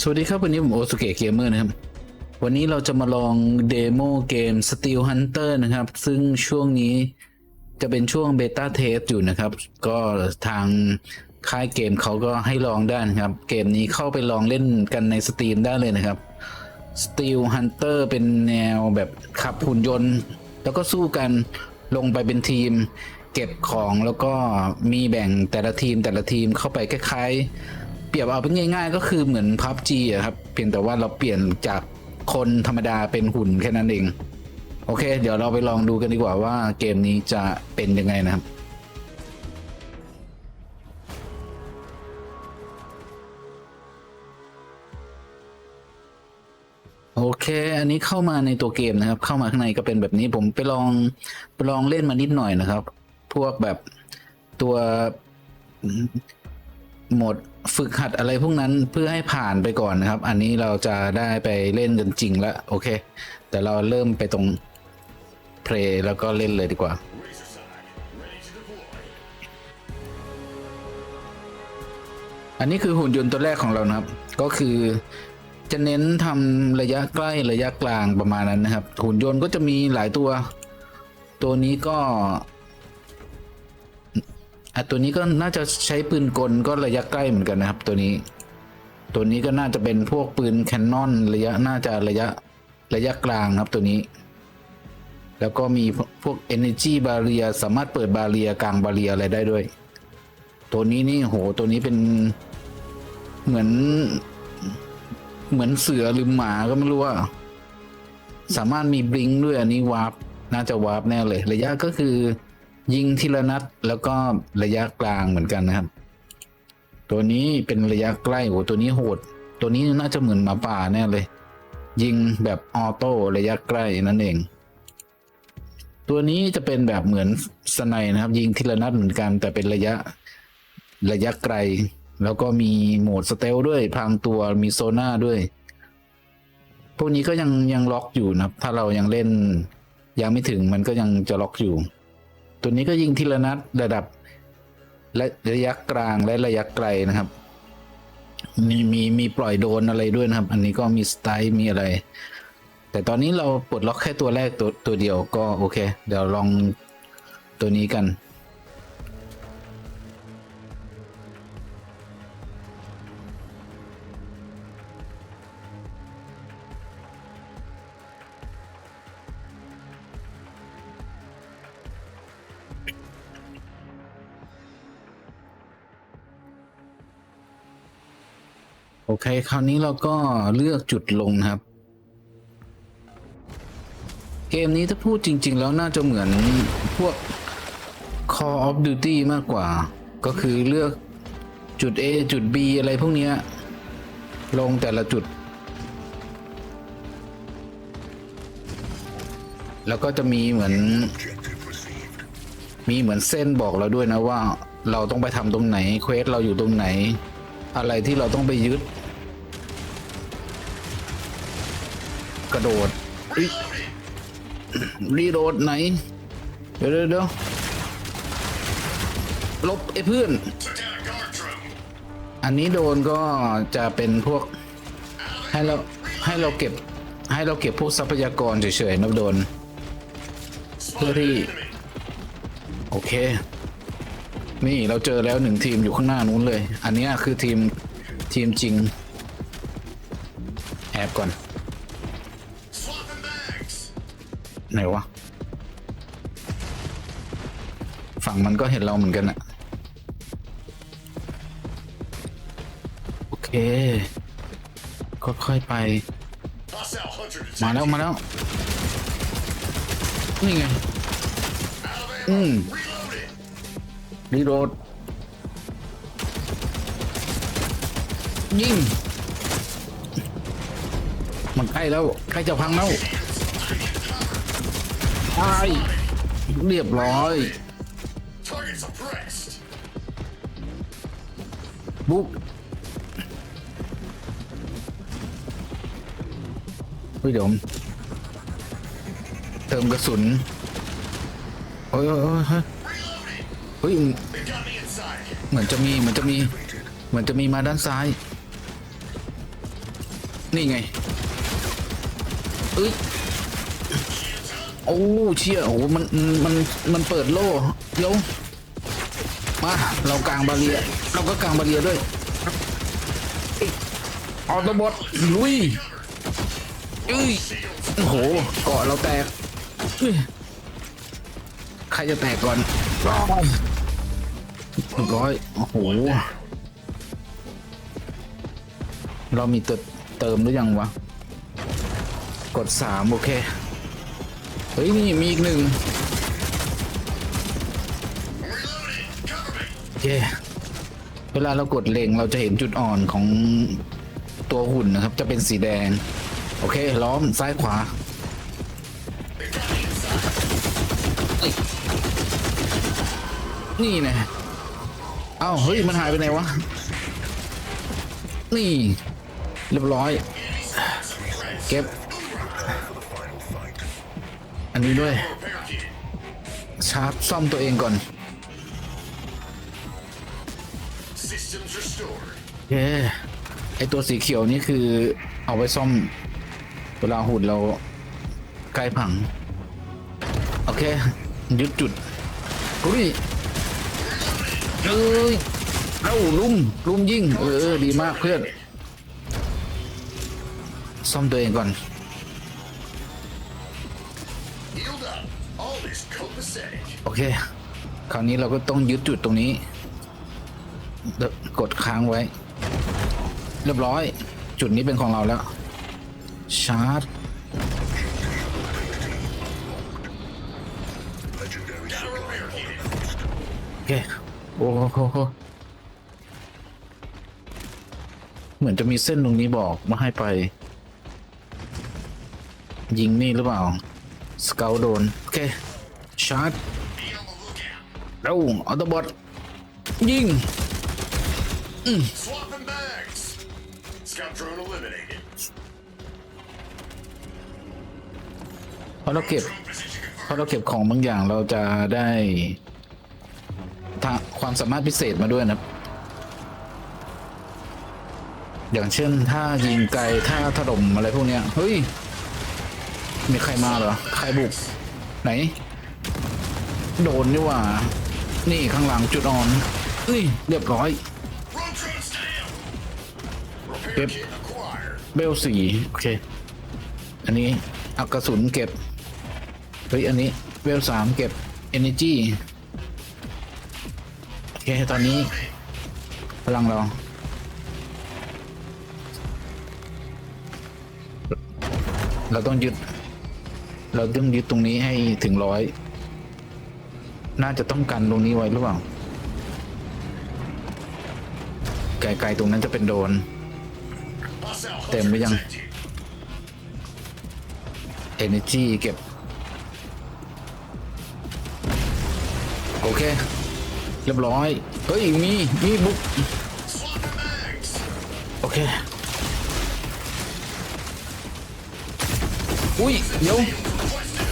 สวัสดีครับ วันนี้ผมโอสุเกะเกมเมอร์นะครับ วันนี้เราจะมาลองเดโมเกม Steel Hunter นะครับ ซึ่งช่วงนี้จะเป็นช่วงเบต้าเทสอยู่นะครับ ก็ทางค่ายเกมเขาก็ให้ลองได้นะครับ เกมนี้เข้าไปลองเล่นกันในสตรีมได้เลยนะครับ Steel Hunter เป็นแนวแบบขับหุ่นยนต์ แล้วก็สู้กันลงไปเป็นทีม เก็บของแล้วก็มีแบ่งแต่ละทีมแต่ละทีมเข้าไปคล้ายๆ ปรียบเอาเป็นง่าย ๆ ก็คือเหมือนพับจีอะครับเพียงแต่ว่าเราเปลี่ยนจากคนธรรมดาเป็นหุ่นแค่นั้นเอง โอเค เดี๋ยวเราไปลองดูกันดีกว่าว่าเกมนี้จะเป็นยังไงนะครับโอเค อันนี้เข้ามาในตัวเกมนะครับ เข้ามาข้างในก็เป็นแบบนี้ ผมไปลองไปลองเล่นมานิดหน่อยนะครับ พวกแบบตัว โหมดฝึกหัดอะไรพวกนั้นเพื่อให้ผ่านไปก่อนนะครับ อันนี้เราจะได้ไปเล่นกันจริงแล้วโอเค แต่เราเริ่มไปตรงเพลย์แล้วก็เล่นเลยดีกว่า อันนี้คือหุ่นยนต์ตัวแรกของเรานะครับ ก็คือจะเน้นทำระยะใกล้ระยะกลางประมาณนั้นนะครับ หุ่นยนต์ก็จะมีหลายตัว ตัวนี้ก็ อะตัวนี้ก็น่าจะใช้ปืนกลก็ระยะใกล้เหมือนกันนะครับ ตัวนี้ ตัวนี้ก็น่าจะเป็นพวกปืนแคนนอนระยะน่าจะระยะระยะกลางครับตัวนี้ แล้วก็มีพวก Energy Barrier สามารถเปิดบาเรียกลางบาเรียอะไรได้ด้วย ตัวนี้นี่โหตัวนี้เป็นเหมือนเหมือนเสือหรือหมาก็ไม่รู้ว่า สามารถมีบลิงด้วยอันนี้วาร์ปน่าจะวาร์ปแน่เลย ระยะก็คือ ยิงทีละนัดแล้วก็ระยะกลางเหมือนกันนะครับ ตัวนี้เป็นระยะใกล้โหตัวนี้โหด ตัวนี้น่าจะเหมือนหมาป่าแน่เลย ยิงแบบออโต้ระยะใกล้นั่นเอง ตัวนี้จะเป็นแบบเหมือนสไนนะครับ ยิงทีละนัดเหมือนกัน แต่เป็นระยะระยะไกล แล้วก็มีโหมดสเตลด้วยพรางตัวมีโซน่าด้วย พวกนี้ก็ยังยังล็อกอยู่นะครับ ถ้าเรายังเล่นยังไม่ถึงมันก็ยังจะล็อกอยู่ ตัวนี้ก็ยิงทีละนัดระดับและระยะกลางและระยะไกลนะครับมีมีมีปล่อยโดนอะไรด้วยนะครับ อันนี้ก็มีสไตล์มีอะไร แต่ตอนนี้เราปลดล็อกแค่ตัวแรกตัวตัวเดียวก็โอเค เดี๋ยวลองตัวนี้กัน เค คราวนี้เราก็เลือกจุดลงครับ เกมนี้ถ้าพูดจริง ๆ แล้วน่าจะเหมือนพวก Call of Duty มากกว่า ก็คือเลือกจุด A จุด B อะไรพวกเนี้ยลงแต่ละจุด แล้วก็จะมีเหมือน มีเหมือนเส้นบอกเราด้วยนะว่าเราต้องไปทำตรงไหน เควสเราอยู่ตรงไหน อะไรที่เราต้องไปยึด กระโดดรีโดดไหนเดี๋ยวเดี๋ยวเดี๋ยวลบไอ้เพื่อน อันนี้โดนก็จะเป็นพวก ให้เราให้เราเก็บ ให้เราเก็บพวกทรัพยากรเฉยๆนะโดน เพื่อที่ โอเค นี่เราเจอแล้วหนึ่งทีมอยู่ข้างหน้านู้นเลย อันนี้คือทีมทีมจริง แอบก่อน ไหนวะ ฝั่งมันก็เห็นเราเหมือนกันอะโอเค ค่อยๆไป มาแล้วมาแล้ว นี่ไง อืมรีโหลดยิงมันใกล้แล้วใกล้จะพังแล้ว ตายเรียบร้อยบุ๊กเฮ้ยเดี๋ยวเติมกระสุนโอ้ยเฮ้ยเฮ้ยเหมือนจะมีเหมือนจะมี เหมือนจะมีมาด้านซ้าย นี่ไงเอ้ย โอ้เชี่ยโอ้มันมันมันเปิดโล่เดี๋ยวมาเรากลางบาเรียเราก็กลางบาเรียด้วยออโตบอทลุยเอ้ยโอ้โหเกาะเราแตกใครจะแตกก่อนร้อยโอ้โหเรามีเติมเติมหรือยังวะ กดสามโอเค เฮ้ยนี่มีอีกหนึ่งโอเคเวลาเรากดเล็งเราจะเห็นจุดอ่อนของตัวหุ่นนะครับ จะเป็นสีแดง โอเค ล้อมซ้ายขวานี่นะเอ้าเฮ้ย มันหายไปไหนวะ นี่ เรียบร้อย เก็บ อันนี้ด้วย Repair kit. ชาร์จซ่อมตัวเองก่อน Systems restored. เย้ไอตัวสีเขียวนี่คือเอาไว้ซ่อมเวลาหุ่นเราใกล้พัง โอเค ยึดจุดอุ้ยเอ้ยเอ้าลุมลุมยิงเออเออ ดีมากเพื่อน ซ่อมตัวเองก่อน โอเค คราวนี้เราก็ต้องยึดจุดตรงนี้เดี๋ยวกดค้างไว้ เรียบร้อย จุดนี้เป็นของเราแล้ว ชาร์จ Got a repair kit. โอเค โอ้โหเหมือนจะมีเส้นตรงนี้บอกมาให้ไป ยิงนี่หรือเปล่า สเกลโดน โอเค ชาร์จเร็วออโตบอทยิง Swapping bags. Scout drone eliminated. พอเราเก็บพอเราเก็บของบางอย่างเราจะได้ทางความสามารถพิเศษมาด้วยนะ อย่างเช่นถ้ายิงไกลถ้าถล่มอะไรพวกเนี้ย เฮ้ย มีใครมาเหรอ ใครบุก ไหน โดนนี่หว่า นี่ข้างหลังจุดอ่อนนี่เรียบร้อย Road drones down. Repair Yep. kit acquired. เบลสี่โอเค อันนี้เอากระสุนเก็บ เฮ้ย อันนี้เวลสามเก็บ energy โอเค ตอนนี้ พลังเราเราต้องยึด เราต้องยึดตรงนี้ให้ถึงร้อย น่าจะต้องกันตรงนี้ไว้หรือเปล่า ไกลๆตรงนั้นจะเป็นโดน Hostile Damn, hunter we young. detected. energy เก็บ โอเค เรียบร้อย เฮ้ย มี มีบุก โอเค อุ้ย เดี๋ยว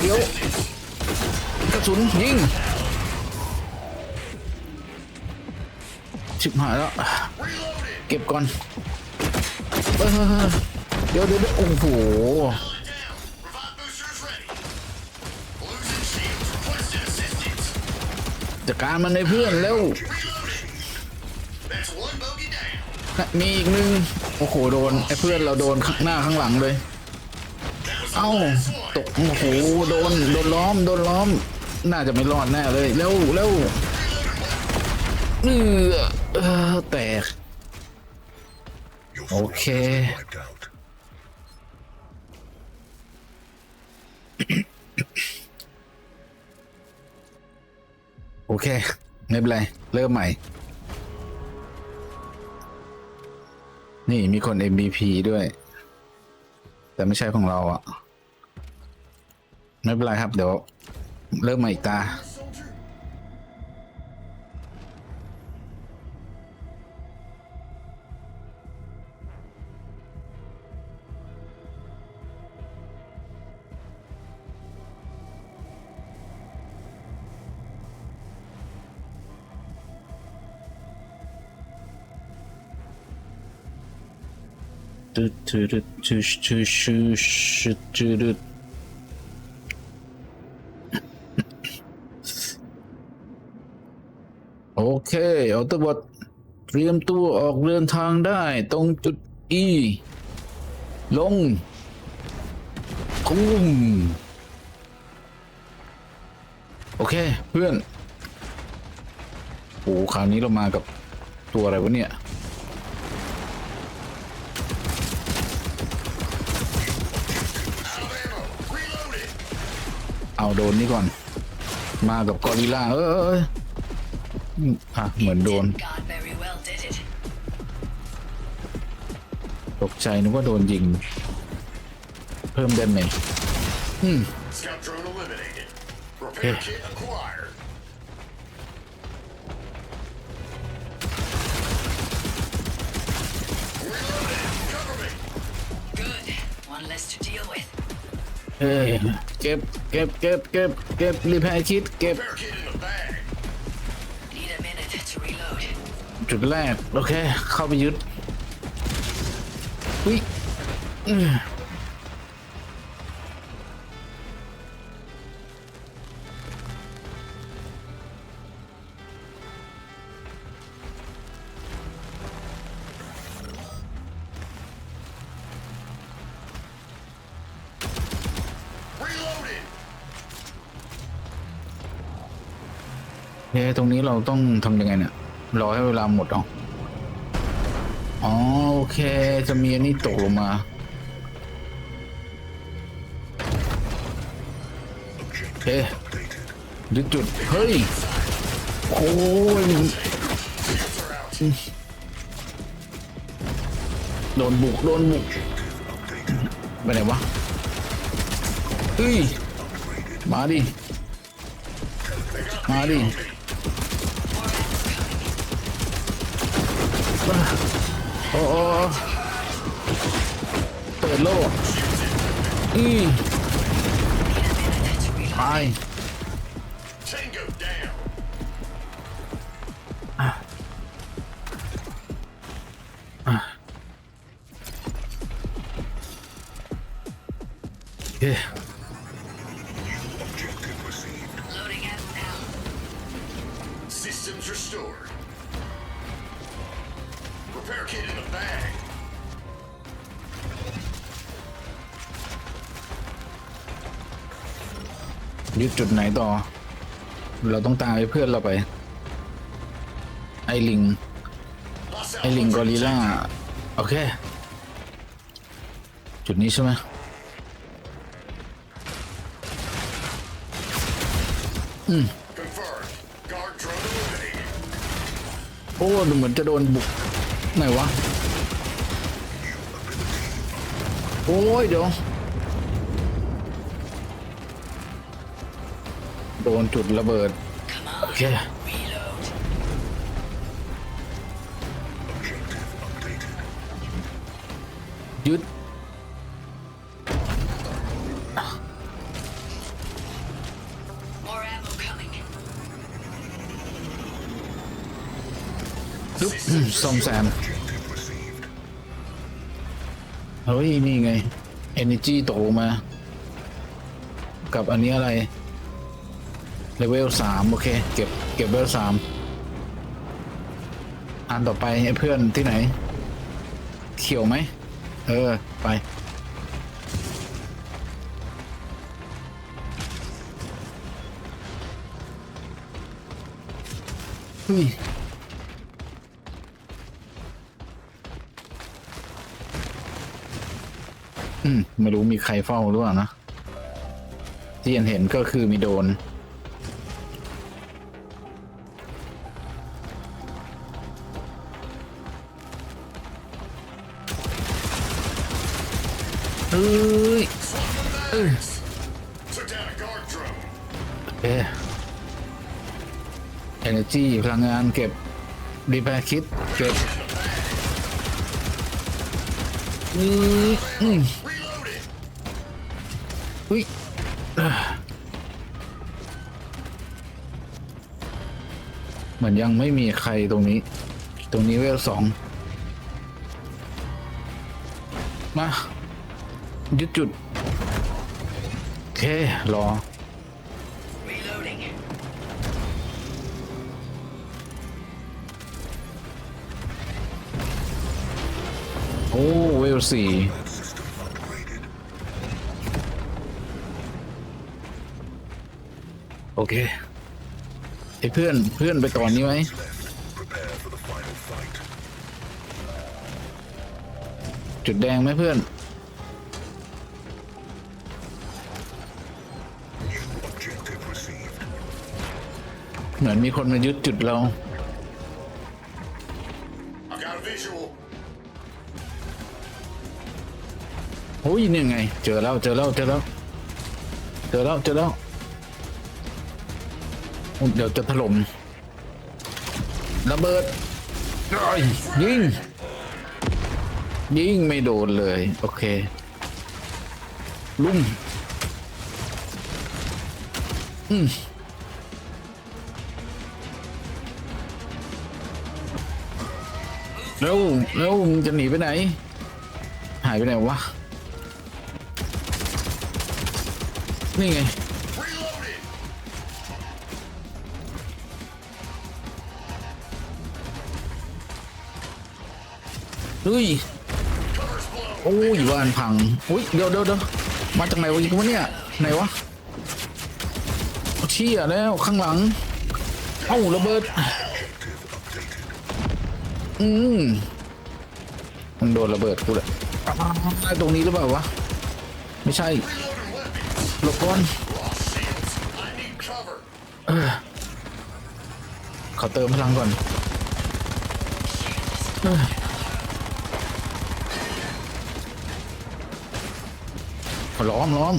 เดี๋ยวกระสุนยิงชิบหายแล้ว เก็บก่อนเฮ้ยเฮ้ยเฮ้ยเดี๋ยวเดี๋ยวโอ้โหจัดการมันในเพื่อนเร็วมีอีกหนึ่งโอ้โห โดน ไอ้เพื่อนเราโดนข้างหน้าข้างหลังเลย เอ้า ตกโอ้โหโดนโดนล้อมโดนล้อม น่าจะไม่รอดแน่เลยเร็วเร็วเออแตก Your Okay. forces are wiped out. โอเค ไม่เป็นไร เริ่มใหม่ นี่มีคน MVP ด้วย แต่ไม่ใช่ของเราอะ ไม่เป็นไรครับ เดี๋ยว เริ่มใหม่อีกตา do do do do do do do เคออโตบอทเตรียมตัวออกเดินทางได้ตรงจุด E ลงคุ้มโอเคเพื่อนโอ้คราวนี้เรามากับตัวอะไรวะเนี่ย เอาโดนนี่ก่อน มากับกอริลลาเอยเอ อะเหมือนโดน ตกใจนึกว่าโดนยิง เพิ่มเดนหมจอืมเฮ้เก็บ เก็บ เก็บ เก็บ เก็บรีบให้ชิด เก็บ จุดแรก โอเค เข้าไปยึดวิอื้อ Reloading. เฮ้ตรงนี้เราต้องทำยังไงเนี่ย รอให้เวลาหมดเอาอ๋อโอเค จะมีอันนี้ตกลงมา โอเค Updated. ยึดจุด เฮ้ย โอ้ยโดนบุก โดนบุก ไปไหนวะเฮ้ย มาดิ มาดิ Oo. เปิดโลก อืมไปค Repair kit in the bag. ยึดจุดไหนต่อ เราต้องตามไอ้เพื่อนเราไป ไอ้ลิง Lost ไอ้ลิงกอริลล่า โอเค จุดนี้ใช่ไหม Confirmed. Guard drone eliminated. โอ้ดูเหมือนจะโดนบุก ไหนวะ โอ้ยเดี๋ยว โดนจุดระเบิด Come on. โอเค Reload. Objective updated. ยึด ซ่อมแซม เฮ้ย นี่ไง Energy ตกลงมา กับอันนี้อะไร เลเวลสามโอเค เก็บ เก็บเลเวลสามอันต่อไปไอ้เพื่อนที่ไหน เขียวไหม เออ ไปเฮ้ย อืม ไม่รู้มีใครเฝ้าหรือเปล่านะ ที่เห็นเห็นก็คือมีโดน เฮ้ย Swap the bags. Took down a guard drone. เอ๊ะ energy พลังงานเก็บรีแพคิดเก็บอืมอืม Reloading. อุ้ยเหมือนยังไม่มีใครตรงนี้ ตรงนี้เวลสองมายึดจุด โอเค รอโอ้เวลสี่ เคไอ้เพื่อนเพื่อนไปก่อนนี้ไหม Left. Prepare for the final fight. จุดแดงไหมเพื่อน New objective received. เหมือนมีคนมายึดจุดเรา I've got a visual. โอ้ยนี่ไง เจอแล้วเจอแล้วเจอแล้วเจอแล้วเจอแล้วโอ้ เดี๋ยวจะถล่มระเบิดยยิง ยิงไม่โดนเลย โอเค ลุ่มอืมเร็วเร็วมึงจะหนีไปไหน หายไปไหนวะ นี่ไง เฮ้ยโอ้ยบ้านพังอุ้ยเดี๋ยวเดี๋ยวเดี๋ยวมาจากไหนวะอีกวะเนี่ยไหนวะเชี่ยแล้วข้างหลัง เอ้าระเบิด อืมมันโดนระเบิดกูเลยอ้าวตรงนี้หรือเปล่าวะ ไม่ใช่หลบก่อน Lost shields. I need cover. ขอเติมพลังก่อน ล้อมล้อม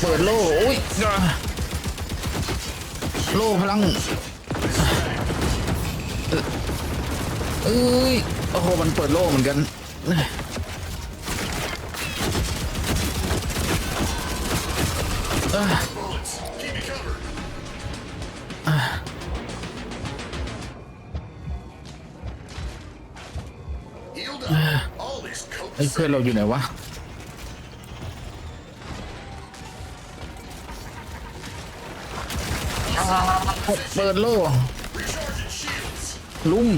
เปิดโล่โอ้ยอ่าโล่พลังเอ่อเอ้ยโอ้โหมันเปิดโล่เหมือนกัน Bullets. Keep me covered. Healed up. All this coke. ไอ้เพื่อนเราอยู่ไหนวะ เปิดโล่ลุ่ม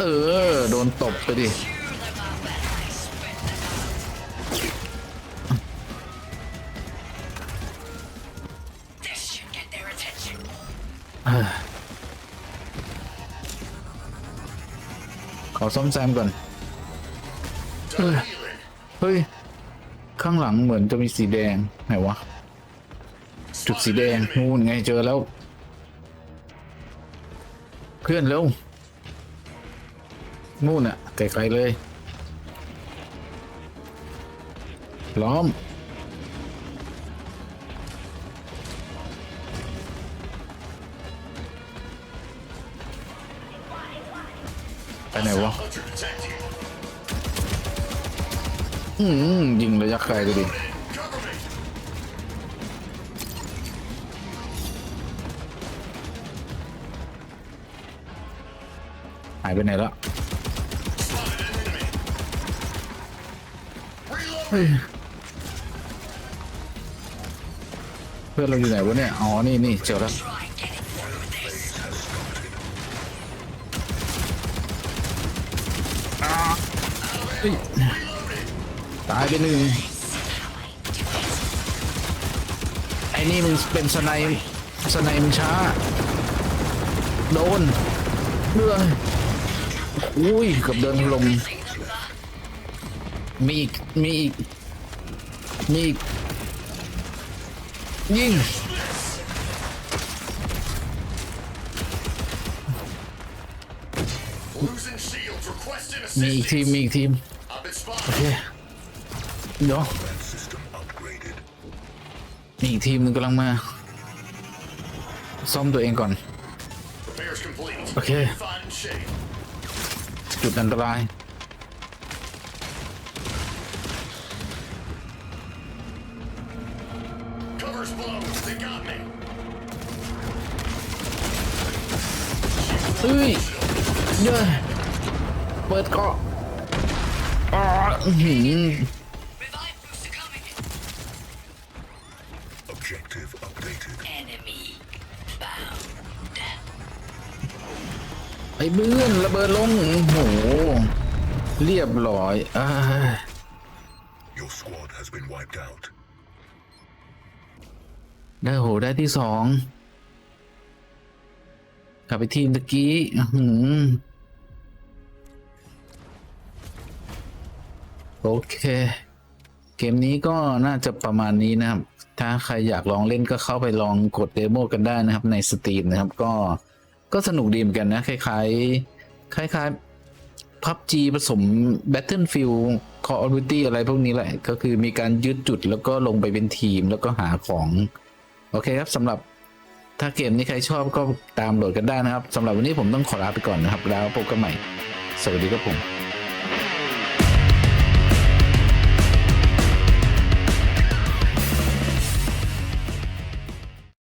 เออ โดนตบไปดิ ขอซ่อมแซมก่อนเฮ้ย ข้างหลังเหมือนจะมีสีแดง ไหนวะ จุดสีแดงนู่นไงเจอแล้ว เพื่อนเร็วนู่นอะไกลๆเลยล้อม ไปไหนวะ อืมยิงระยะไกลดูดิายไปไหนแล้วเฮ้ยเพื่อนเราอยู่ไหนวะเนี่ย อ๋อ นี่นี่เจอแล้ว เฮ้ยตายไปหนึ่งไอ้นี่มึงเป็นสไนป์สไนป์มึงช้า โดนเบื่อ อุ้ยกับเดินลมมีอีกมีอีกมีอีกยิงมีอีกทีมมีอีกทีมโอเคเดี๋ยวมีอีกทีมนึงกำลังมาซ่อมตัวเองก่อน โอเค จุดอันตราย Cover's blown. They got me. เฮ้ยเย้ยเปิดเกาะอ๋ออื้อหือ อ้เบื้อนระเบิดลงโอ้โหเรียบร้อยอา Your squad has been wiped out. ได้โหได้ที่สองกลับไปทีมตะกี้อื้อหือโอเค เกมนี้ก็น่าจะประมาณนี้นะครับ ถ้าใครอยากลองเล่นก็เข้าไปลองกดเดโมกันได้นะครับในสตรีมนะครับก็ ก็สนุกดีเหมือนกันนะ คล้ายๆ คล้ายๆ PUBG ผสม Battlefield Call of Duty อะไรพวกนี้แหละ ก็คือมีการยึดจุดแล้วก็ลงไปเป็นทีมแล้วก็หาของ โอเคครับสำหรับถ้าเกมนี้ใครชอบก็ตามโหลดกันได้นะครับสำหรับวันนี้ผมต้องขอลาไปก่อนนะครับ แล้วพบกันใหม่ สวัสดีครับผม